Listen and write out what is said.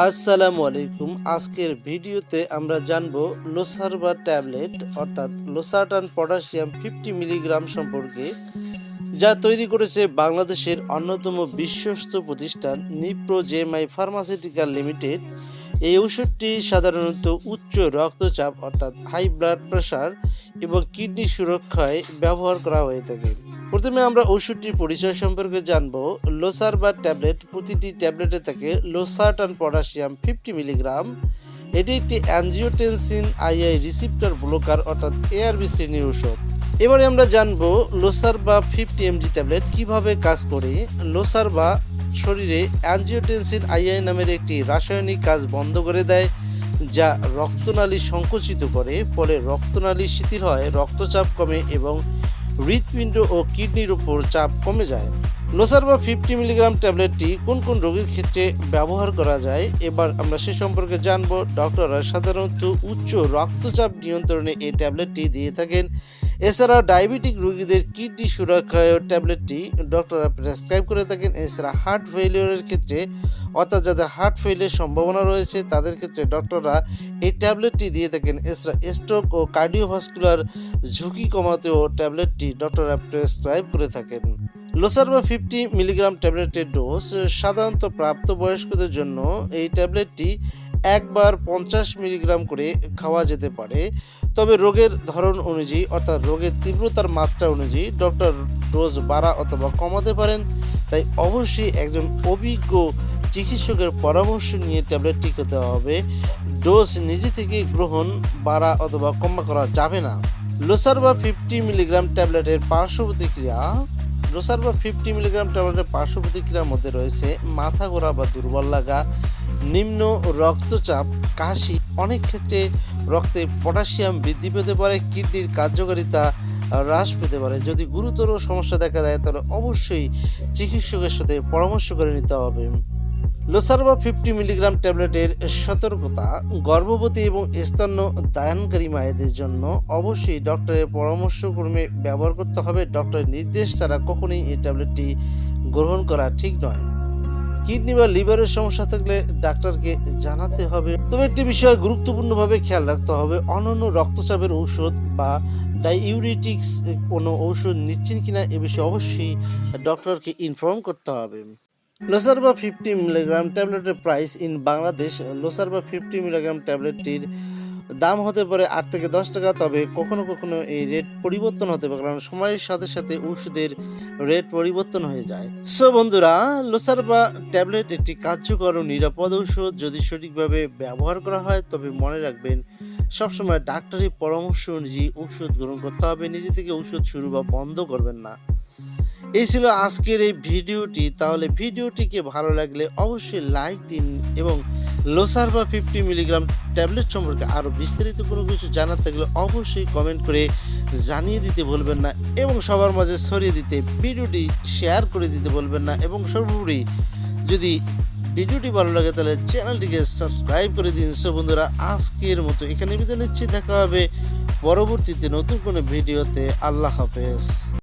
আসসালামু আলাইকুম। আজকের ভিডিওতে আমরা জানব লোসারবা ট্যাবলেট, অর্থাৎ লোসাটান পটাশিয়াম ফিফটি মিলিগ্রাম সম্পর্কে, যা তৈরি করেছে বাংলাদেশের অন্যতম বিশ্বস্ত প্রতিষ্ঠান নিপ্রো জেএমআই ফার্মাসিউটিক্যাল লিমিটেড। এই ওষুধটি সাধারণত উচ্চ রক্তচাপ, অর্থাৎ হাই ব্লাড প্রেশার এবং কিডনি সুরক্ষায় ব্যবহার করা হয়ে থাকে। প্রথমে আমরা ওষুধটির পরিচয় সম্পর্কে জানব। লোসার বা ট্যাবলেট, প্রতিটি ট্যাবলেটে থাকে লোসার্টান পটাশিয়াম ফিফটি মিলিগ্রাম। এটি একটি অ্যানজিওটেনসিন আইআই রিসিপ্টার ব্লকার অর্থাৎ এআরবি শ্রেণির ওষুধ এবারে আমরা জানব লোসার বা ফিফটি এমজি ট্যাবলেট কীভাবে কাজ করে। লোসার বা শরীরে অ্যানজিওটেনসিন আইআই নামের একটি রাসায়নিক কাজ বন্ধ করে দেয়, যা রক্তনালী সংকুচিত করে। ফলে রক্তনালী শিথিল হয়, রক্তচাপ কমে এবং হৃৎপিণ্ড ও কিডনির উপর চাপ কমে যায়। লোসারবা ফিফটি মিলিগ্রাম ট্যাবলেটটি কোন কোন রোগীর ক্ষেত্রে ব্যবহার করা যায়? এবার আমরা সে সম্পর্কে জানব। ডক্টররা সাধারণত উচ্চ রক্তচাপ নিয়ন্ত্রণে এই ট্যাবলেটটি দিয়ে থাকেন। এছাড়া ডায়াবেটিক রোগীদের কিডনি সুরক্ষায় ট্যাবলেটটি ডক্টররা প্রেসক্রাইব করে থাকেন। এছাড়া হার্ট ফেলিওরের ক্ষেত্রে, অর্থাৎ যাদের হার্ট ফেলের সম্ভাবনা রয়েছে, তাদের ক্ষেত্রে ডক্টররা এই ট্যাবলেটটি দিয়ে থাকেন। এছাড়া স্ট্রোক ও কার্ডিওভাস্কুলার ঝুঁকি কমাতেও ট্যাবলেটটি ডক্টররা প্রেসক্রাইব করে থাকেন। লোসার বা ফিফটি মিলিগ্রাম ট্যাবলেটের ডোজ সাধারণত প্রাপ্তবয়স্কদের জন্য এই ট্যাবলেটটি একবার পঞ্চাশ মিলিগ্রাম করে খাওয়া যেতে পারে। তবে রোগের ধরন অনুযায়ী, অর্থাৎ রোগের তীব্রতার মাত্রা অনুযায়ী ডক্টর ডোজ বাড়া অথবা কমাতে পারেন। তাই অবশ্যই একজন অভিজ্ঞ চিকিৎসকের পরামর্শ নিয়ে ট্যাবলেটটি খেতে হবে। ডোজ নিজে থেকে গ্রহণ, বাড়া অথবা কমা করা যাবে না। লোসার বা ফিফটি মিলিগ্রাম ট্যাবলেটের পার্শ্ব প্রতিক্রিয়া লোসার বা ফিফটি মিলিগ্রাম ট্যাবলেটের পার্শ্ব প্রতিক্রিয়ার মধ্যে রয়েছে মাথা ঘোরা বা দুর্বল লাগা নিম্ন রক্তচাপ, কাশি, অনেক ক্ষেত্রে রক্তে পটাশিয়াম বৃদ্ধি পেতে পারে, কিডনির কার্যকারিতা হ্রাস পেতে পারে। যদি গুরুতর সমস্যা দেখা দেয়, তাহলে অবশ্যই চিকিৎসকের সাথে পরামর্শ করে নিতে হবে। লোসারবা ফিফটি মিলিগ্রাম ট্যাবলেটের সতর্কতা, গর্ভবতী এবং স্তন্য দায়নকারী মায়েদের জন্য অবশ্যই ডক্টরের পরামর্শক্রমে ব্যবহার করতে হবে। ডক্টরের নির্দেশ ছাড়া কখনোই এই ট্যাবলেটটি গ্রহণ করা ঠিক নয়। কিডনি বা লিভারের সমস্যা থাকলে ডাক্তারকে জানাতে হবে। তবে একটি বিষয় গুরুত্বপূর্ণভাবে খেয়াল রাখতে হবে অন্যান্য রক্তচাপের ঔষধ বা ডাইউরিটিক্স কোনো ঔষধ নিচ্ছেন কিনা এ বিষয়ে অবশ্যই ডক্টরকে ইনফর্ম করতে হবে। লোসার বা ফিফটি মিলিগ্রাম ট্যাবলেটের প্রাইস ইন বাংলাদেশ লোসার বা ফিফটি মিলিগ্রাম ট্যাবলেটটির দাম হতে পারে আট থেকে দশ টাকা, তবে কখনো কখনো এই রেট পরিবর্তন হতে পারে কারণ সময়ের সাথে সাথে ওষুধের রেট পরিবর্তন হয়ে যায়। সো বন্ধুরা লোসার বা ট্যাবলেট একটি কার্যকর ও নিরাপদ ঔষধ। যদি সঠিকভাবে ব্যবহার করা হয়, তবে মনে রাখবেন, সবসময় ডাক্তারি পরামর্শ অনুযায়ী ওষুধ গ্রহণ করতে হবে। নিজে থেকে ওষুধ শুরু বা বন্ধ করবেন না। এই ছিল আজকের এই ভিডিওটি। তাহলে ভিডিওটিকে ভালো লাগলে অবশ্যই লাইক দিন এবং লোসার বা ফিফটি মিলিগ্রাম ট্যাবলেট সম্পর্কে আরও বিস্তারিত কোনো কিছু জানার থাকলে অবশ্যই কমেন্ট করে জানিয়ে দিতে বলবেন না এবং সবার মাঝে ছড়িয়ে দিতে, ভিডিওটি শেয়ার করে দিতে বলবেন না এবং সর্বোপরি যদি ভিডিওটি ভালো লাগে তাহলে চ্যানেলটিকে সাবস্ক্রাইব করে দিন। সো বন্ধুরা, আজকের মতো এখানে বিদায় নিচ্ছি। দেখা হবে পরবর্তীতে নতুন কোনো ভিডিওতে। আল্লাহ হাফেজ।